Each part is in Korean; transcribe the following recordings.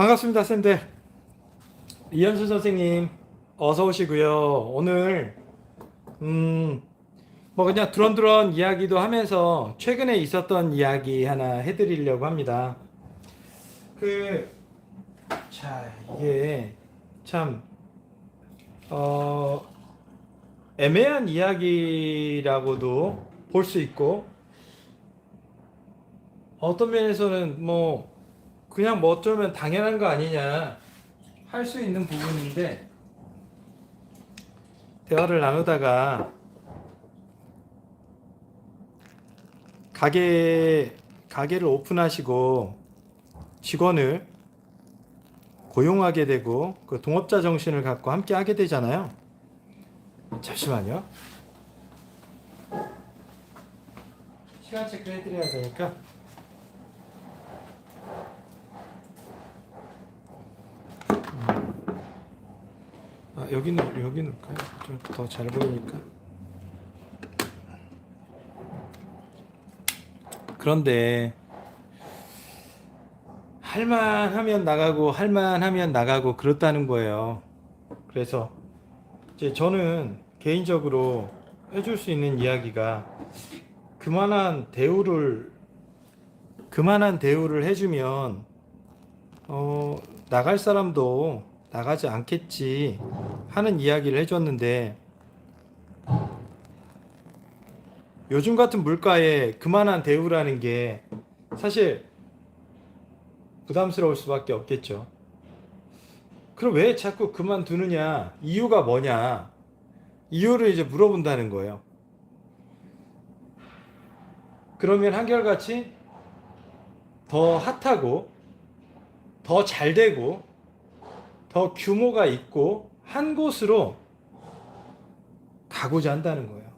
반갑습니다, 쌤들. 이현수 선생님, 어서 오시고요. 오늘, 음, 뭐 그냥 두런두런 이야기도 하면서 최근에 있었던 이야기 하나 해드리려고 합니다. 그, 자, 이게 참, 어, 애매한 이야기라고도 볼 수 있고, 어떤 면에서는 뭐, 그냥 뭐 어쩌면 당연한 거 아니냐 할 수 있는 부분인데 대화를 나누다가 가게 가게를 오픈하시고 직원을 고용하게 되고 그 동업자 정신을 갖고 함께 하게 되잖아요. 잠시만요. 시간 체크 해드려야 되니까. 아, 여기 놓 여기 놓을까요? 좀더 잘 보이니까. 그런데 할만하면 나가고 할만하면 나가고 그렇다는 거예요. 그래서 이제 저는 개인적으로 해줄 수 있는 이야기가 그만한 대우를 그만한 대우를 해주면 어, 나갈 사람도 나가지 않겠지 하는 이야기를 해줬는데 요즘 같은 물가에 그만한 대우라는 게 사실 부담스러울 수밖에 없겠죠. 그럼 왜 자꾸 그만두느냐? 이유가 뭐냐? 이유를 이제 물어본다는 거예요. 그러면 한결같이 더 핫하고 더 잘 되고 더 규모가 있고 한 곳으로 가고자 한다는 거예요.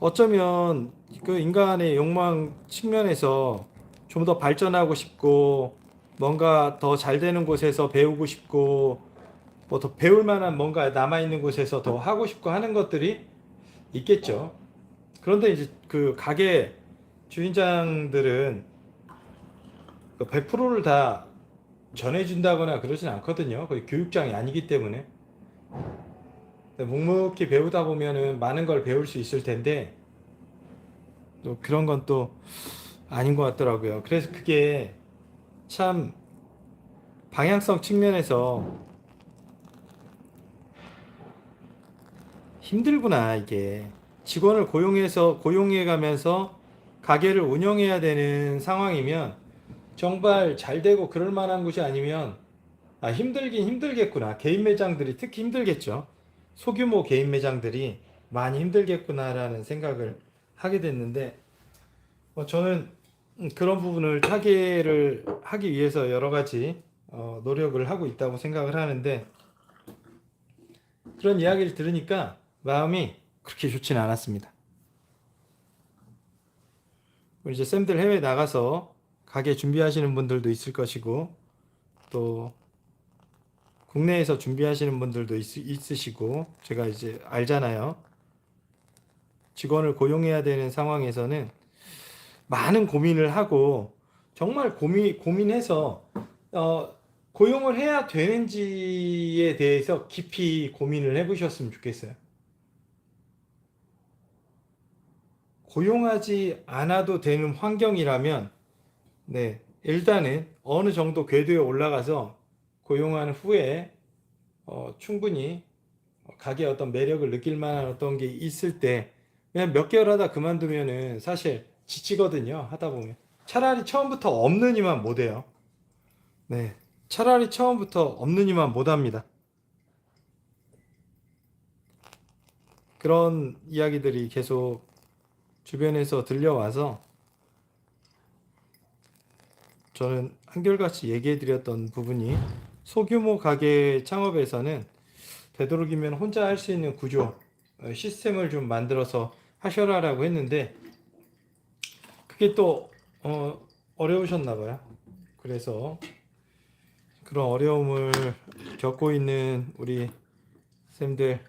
어쩌면 그 인간의 욕망 측면에서 좀 더 발전하고 싶고 뭔가 더 잘 되는 곳에서 배우고 싶고 뭐 더 배울 만한 뭔가 남아 있는 곳에서 더 하고 싶고 하는 것들이 있겠죠. 그런데 이제 그 가게 주인장들은 100%를 다 전해준다거나 그러진 않거든요. 거의 교육장이 아니기 때문에. 묵묵히 배우다 보면은 많은 걸 배울 수 있을 텐데, 또 그런 건 또 아닌 것 같더라고요. 그래서 그게 참 방향성 측면에서 힘들구나, 이게. 직원을 고용해서, 고용해 가면서 가게를 운영해야 되는 상황이면 정말 잘 되고 그럴 만한 곳이 아니면 아, 힘들긴 힘들겠구나. 개인 매장들이 특히 힘들겠죠. 소규모 개인 매장들이 많이 힘들겠구나라는 생각을 하게 됐는데 어, 저는 음, 그런 부분을 타개를 하기 위해서 여러 가지 어, 노력을 하고 있다고 생각을 하는데 그런 이야기를 들으니까 마음이 그렇게 좋지는 않았습니다. 이제 쌤들 해외 나가서 가게 준비하시는 분들도 있을 것이고 또 국내에서 준비하시는 분들도 있, 있으시고 제가 이제 알잖아요. 직원을 고용해야 되는 상황에서는 많은 고민을 하고 정말 고민 고민해서 어, 고용을 해야 되는지에 대해서 깊이 고민을 해보셨으면 좋겠어요. 고용하지 않아도 되는 환경이라면 네, 일단은 어느 정도 궤도에 올라가서 고용한 후에 어, 충분히 가게 어떤 매력을 느낄 만한 어떤 게 있을 때 그냥 몇 개월 하다 그만두면은 사실 지치거든요. 하다 보면 차라리 처음부터 없는 이만 못해요. 네, 차라리 처음부터 없는 이만 못합니다. 그런 이야기들이 계속 주변에서 들려와서 저는 한결같이 얘기해 드렸던 부분이 소규모 가게 창업에서는 되도록이면 혼자 할 수 있는 구조, 어, 시스템을 좀 만들어서 하셔라라고 했는데 그게 또 어, 어려우셨나 봐요. 그래서 그런 어려움을 겪고 있는 우리 쌤들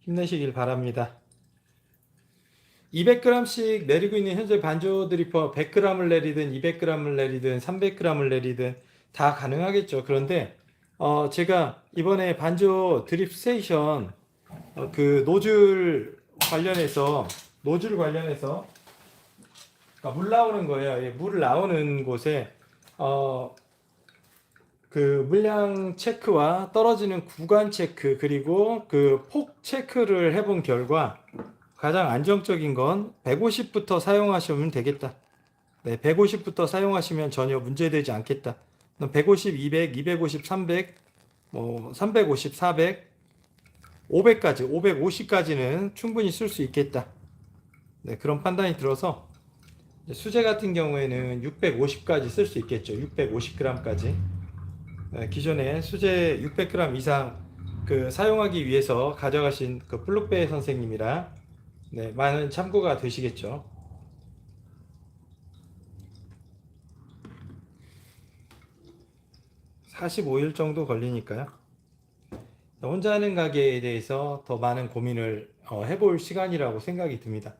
힘내시길 바랍니다. 200g씩 내리고 있는 현재 반조 드리퍼 100g을 내리든 200g을 내리든 300g을 내리든 다 가능하겠죠. 그런데 어 제가 이번에 반조 드립 스테이션 어, 그 노즐 관련해서 노즐 관련해서 그러니까 물 나오는 거예요. 예, 물 나오는 곳에 어, 그 물량 체크와 떨어지는 구간 체크 그리고 그 폭 체크를 해본 결과 가장 안정적인 건 150부터 사용하시면 되겠다. 네, 150부터 사용하시면 전혀 문제되지 않겠다. 150, 200, 250, 300, 뭐 350, 400, 500까지, 550까지는 충분히 쓸 수 있겠다. 네, 그런 판단이 들어서 수제 같은 경우에는 650까지 쓸 수 있겠죠. 650g까지. 네, 기존에 수제 600g 이상 그 사용하기 위해서 가져가신 그 플룩베 선생님이라 네, 많은 참고가 되시겠죠. (45일) 정도 걸리니까요. 혼자 하는 가게에 대해서 더 많은 고민을 어, 해볼 시간이라고 생각이 듭니다.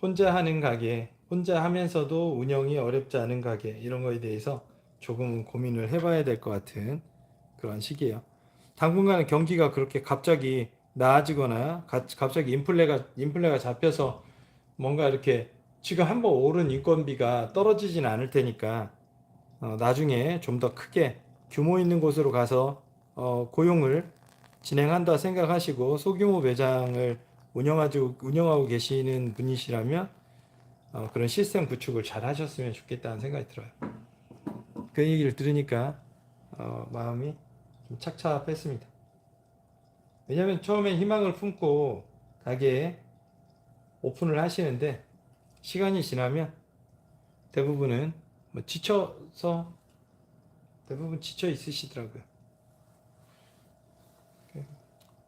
혼자 하는 가게, 혼자 하면서도 운영이 어렵지 않은 가게 이런 거에 대해서 조금 고민을 해봐야 될 것 같은 그런 시기예요. 당분간 경기가 그렇게 갑자기 나아지거나 가- 갑자기 인플레가 인플레가 잡혀서 뭔가 이렇게 지금 한번 오른 인건비가 떨어지진 않을 테니까 어, 나중에 좀 더 크게 규모 있는 곳으로 가서 어, 고용을 진행한다 생각하시고 소규모 매장을 운영하고 운영하고 계시는 분이시라면 어, 그런 시스템 구축을 잘 하셨으면 좋겠다는 생각이 들어요. 그 얘기를 들으니까 어, 마음이 좀 착잡했습니다. 왜냐하면 처음에 희망을 품고 가게에 오픈을 하시는데 시간이 지나면 대부분은 뭐 지쳐서 대부분 지쳐 있으시더라고요.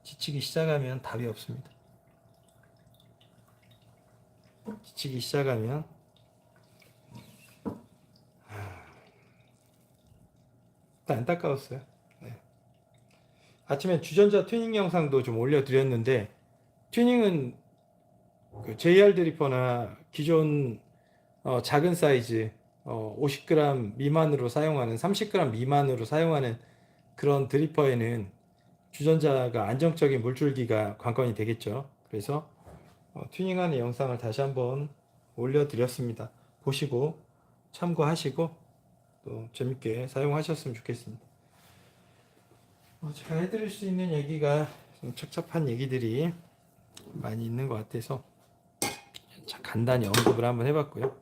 지치기 시작하면 답이 없습니다. 지치기 시작하면 하, 안타까웠어요. 네. 아침에 주전자 튜닝 영상도 좀 올려드렸는데 튜닝은 그 JR 드리퍼나 기존 어, 작은 사이즈 어, 50g 미만으로 사용하는 30g 미만으로 사용하는 그런 드리퍼에는 주전자가 안정적인 물줄기가 관건이 되겠죠. 그래서 어, 튜닝하는 영상을 다시 한번 올려드렸습니다. 보시고 참고하시고 또 재밌게 사용하셨으면 좋겠습니다. 어, 제가 해드릴 수 있는 얘기가 좀 착잡한 얘기들이 많이 있는 것 같아서 자, 간단히 언급을 한번 해봤고요.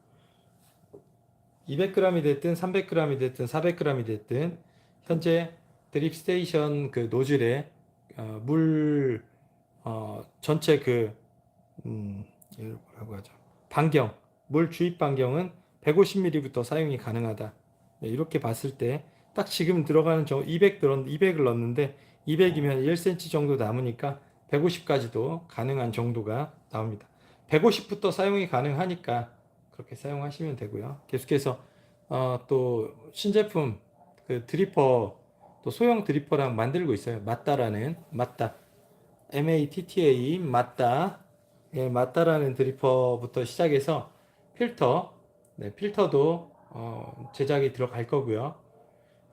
200g이 됐든 300g이 됐든 400g이 됐든 현재 드립 스테이션 그 노즐에 어, 물 어, 전체 그 음, 뭐라고 하죠? 반경 물 주입 반경은 150ml부터 사용이 가능하다. 네, 이렇게 봤을 때 딱 지금 들어가는 저 200 들었 200을 넣었는데 200이면 1cm 정도 남으니까 150까지도 가능한 정도가 나옵니다. 150부터 사용이 가능하니까 그렇게 사용하시면 되고요. 계속해서 어, 또 신제품 그 드리퍼 또 소형 드리퍼랑 만들고 있어요. 맞다라는 맞다 M-A-T-T-A 맞다 예, 맞다라는 드리퍼부터 시작해서 필터 네, 필터도 어, 제작이 들어갈 거고요.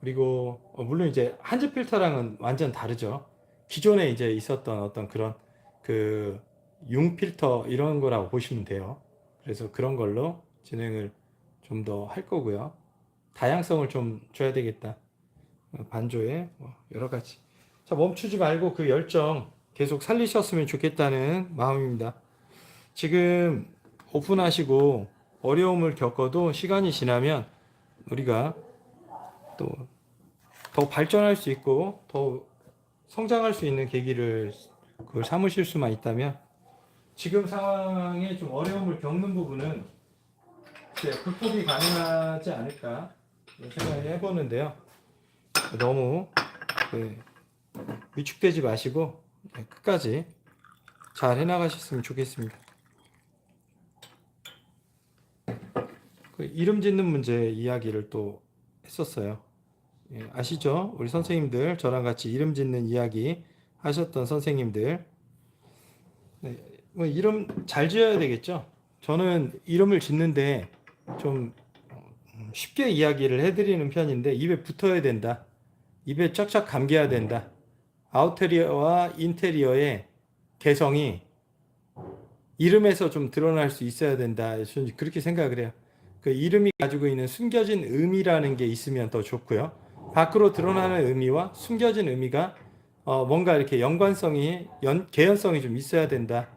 그리고 어, 물론 이제 한즈 필터랑은 완전 다르죠. 기존에 이제 있었던 어떤 그런 그 융 필터 이런 거라고 보시면 돼요. 그래서 그런 걸로 진행을 좀 더 할 거고요. 다양성을 좀 줘야 되겠다. 어, 반조에 뭐 여러 가지. 자 멈추지 말고 그 열정 계속 살리셨으면 좋겠다는 마음입니다. 지금 오픈하시고 어려움을 겪어도 시간이 지나면 우리가 또 더 발전할 수 있고 더 성장할 수 있는 계기를 그걸 삼으실 수만 있다면 지금 상황에 좀 어려움을 겪는 부분은 이제 극복이 가능하지 않을까 생각을 해보는데요. 너무 그 위축되지 마시고 네, 끝까지 잘 해나가셨으면 좋겠습니다. 그 이름 짓는 문제 이야기를 또 했었어요. 예, 아시죠? 우리 선생님들 저랑 같이 이름 짓는 이야기 하셨던 선생님들 네, 뭐 이름 잘 지어야 되겠죠. 저는 이름을 짓는데 좀 음, 쉽게 이야기를 해드리는 편인데 입에 붙어야 된다. 입에 쫙쫙 감겨야 된다. 아우테리어와 인테리어의 개성이 이름에서 좀 드러날 수 있어야 된다. 그렇게 생각을 해요. 그 이름이 가지고 있는 숨겨진 의미라는 게 있으면 더 좋고요. 밖으로 드러나는 의미와 숨겨진 의미가 어, 뭔가 이렇게 연관성이 연, 개연성이 좀 있어야 된다.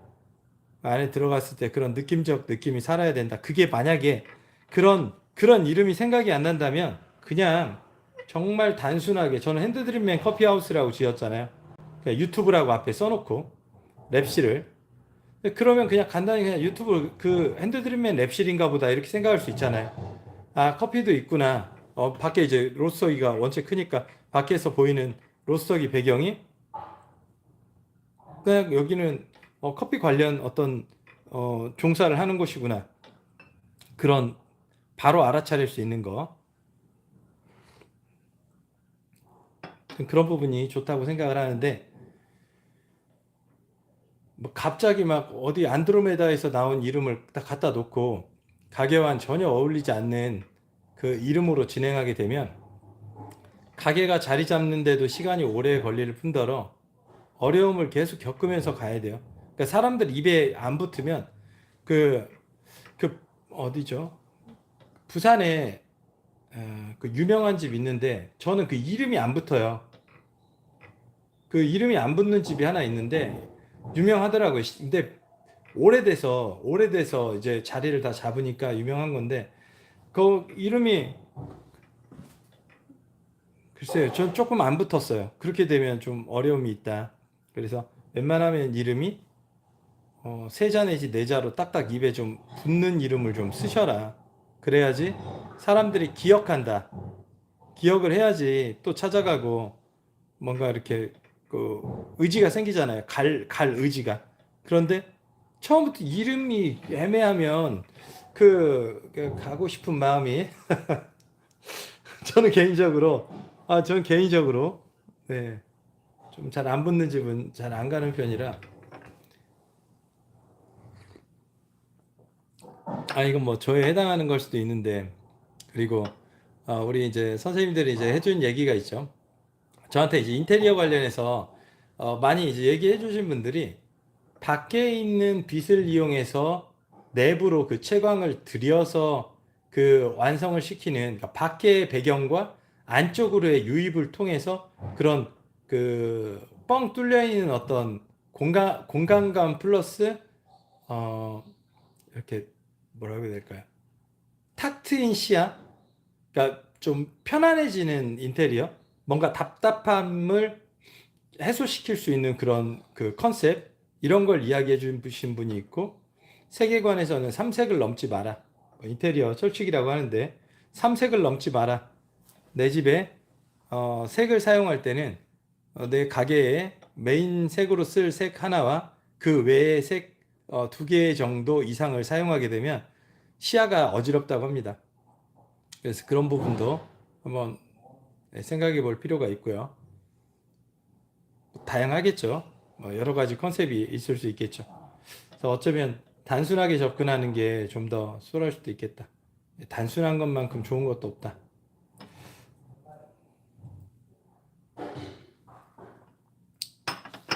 안에 들어갔을 때 그런 느낌적 느낌이 살아야 된다. 그게 만약에 그런 그런 이름이 생각이 안 난다면 그냥 정말 단순하게 저는 핸드드림맨 커피하우스라고 지었잖아요. 그냥 유튜브라고 앞에 써놓고 랩실을 그러면 그냥 간단히 그냥 유튜브 그 핸드드림맨 랩실인가 보다 이렇게 생각할 수 있잖아요. 아 커피도 있구나. 어 밖에 이제 로스터기가 원체 크니까 밖에서 보이는 로스터기 배경이 그냥 여기는 어, 커피 관련 어떤 어, 종사를 하는 곳이구나. 그런 바로 알아차릴 수 있는 거. 그런 부분이 좋다고 생각을 하는데 뭐 갑자기 막 어디 안드로메다에서 나온 이름을 딱 갖다 놓고 가게와는 전혀 어울리지 않는 그 이름으로 진행하게 되면 가게가 자리 잡는데도 시간이 오래 걸릴 뿐더러 어려움을 계속 겪으면서 가야 돼요. 그러니까 사람들 입에 안 붙으면 그, 그 어디죠? 부산에 어, 그 유명한 집 있는데 저는 그 이름이 안 붙어요. 그 이름이 안 붙는 집이 하나 있는데 유명하더라고요. 근데 오래돼서 오래돼서 이제 자리를 다 잡으니까 유명한 건데 그 이름이 글쎄요, 전 조금 안 붙었어요. 그렇게 되면 좀 어려움이 있다. 그래서 웬만하면 이름이 어, 세자 내지 네자로 딱딱 입에 좀 붙는 이름을 좀 쓰셔라. 그래야지 사람들이 기억한다. 기억을 해야지 또 찾아가고 뭔가 이렇게 그 의지가 생기잖아요. 갈, 갈 의지가. 그런데 처음부터 이름이 애매하면 그, 그 가고 싶은 마음이 저는 개인적으로 아, 저는 개인적으로 네. 좀 잘 안 붙는 집은 잘 안 가는 편이라 아 이건 뭐 저에 해당하는 걸 수도 있는데 그리고 아, 우리 이제 선생님들이 이제 해준 얘기가 있죠. 저한테 이제 인테리어 관련해서 어, 많이 이제 얘기해 주신 분들이 밖에 있는 빛을 이용해서 내부로 그 채광을 들여서 그 완성을 시키는 그러니까 밖의 배경과 안쪽으로의 유입을 통해서 그런 그 뻥 뚫려 있는 어떤 공간 공간감 플러스 어 이렇게 뭐라고 해야 될까요? 탁 트인 시야, 그러니까 좀 편안해지는 인테리어, 뭔가 답답함을 해소시킬 수 있는 그런 그 컨셉? 이런 걸 이야기해 주신 분이 있고 세계관에서는 삼색을 넘지 마라. 뭐 인테리어 철칙이라고 하는데 삼색을 넘지 마라. 내 집에 어, 색을 사용할 때는 어, 내 가게에 메인 색으로 쓸 색 하나와 그 외의 색 어, 두개 정도 이상을 사용하게 되면 시야가 어지럽다고 합니다. 그래서 그런 부분도 한번 생각해 볼 필요가 있고요. 다양하겠죠. 뭐 여러 가지 컨셉이 있을 수 있겠죠. 그래서 어쩌면 단순하게 접근하는 게 좀 더 수월할 수도 있겠다. 단순한 것만큼 좋은 것도 없다.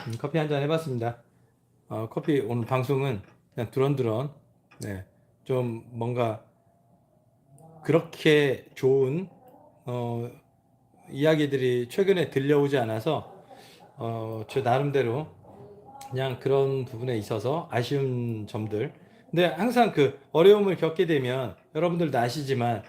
음, 커피 한 잔 해봤습니다. 어, 커피 오늘 방송은 그냥 두런두런 네, 좀 뭔가 그렇게 좋은 어, 이야기들이 최근에 들려오지 않아서 어, 저 나름대로 그냥 그런 부분에 있어서 아쉬운 점들. 근데 항상 그 어려움을 겪게 되면 여러분들도 아시지만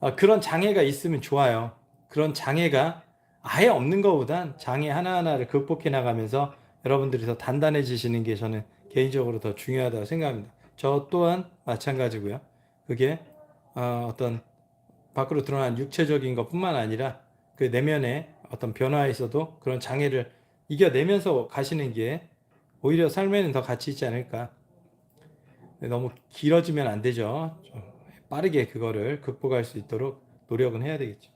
어, 그런 장애가 있으면 좋아요. 그런 장애가 아예 없는 것보단 장애 하나하나를 극복해 나가면서 여러분들이 더 단단해지시는 게 저는 개인적으로 더 중요하다고 생각합니다. 저 또한 마찬가지고요. 그게 어, 어떤 밖으로 드러난 육체적인 것뿐만 아니라 그 내면의 어떤 변화에서도 그런 장애를 이겨내면서 가시는 게 오히려 삶에는 더 가치 있지 않을까. 너무 길어지면 안 되죠. 좀 빠르게 그거를 극복할 수 있도록 노력은 해야 되겠죠.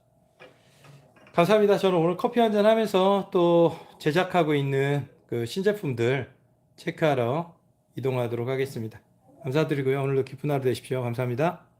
감사합니다. 저는 오늘 커피 한 잔 하면서 또 제작하고 있는 그 신제품들 체크하러 이동하도록 하겠습니다. 감사드리고요. 오늘도 기쁜 하루 되십시오. 감사합니다.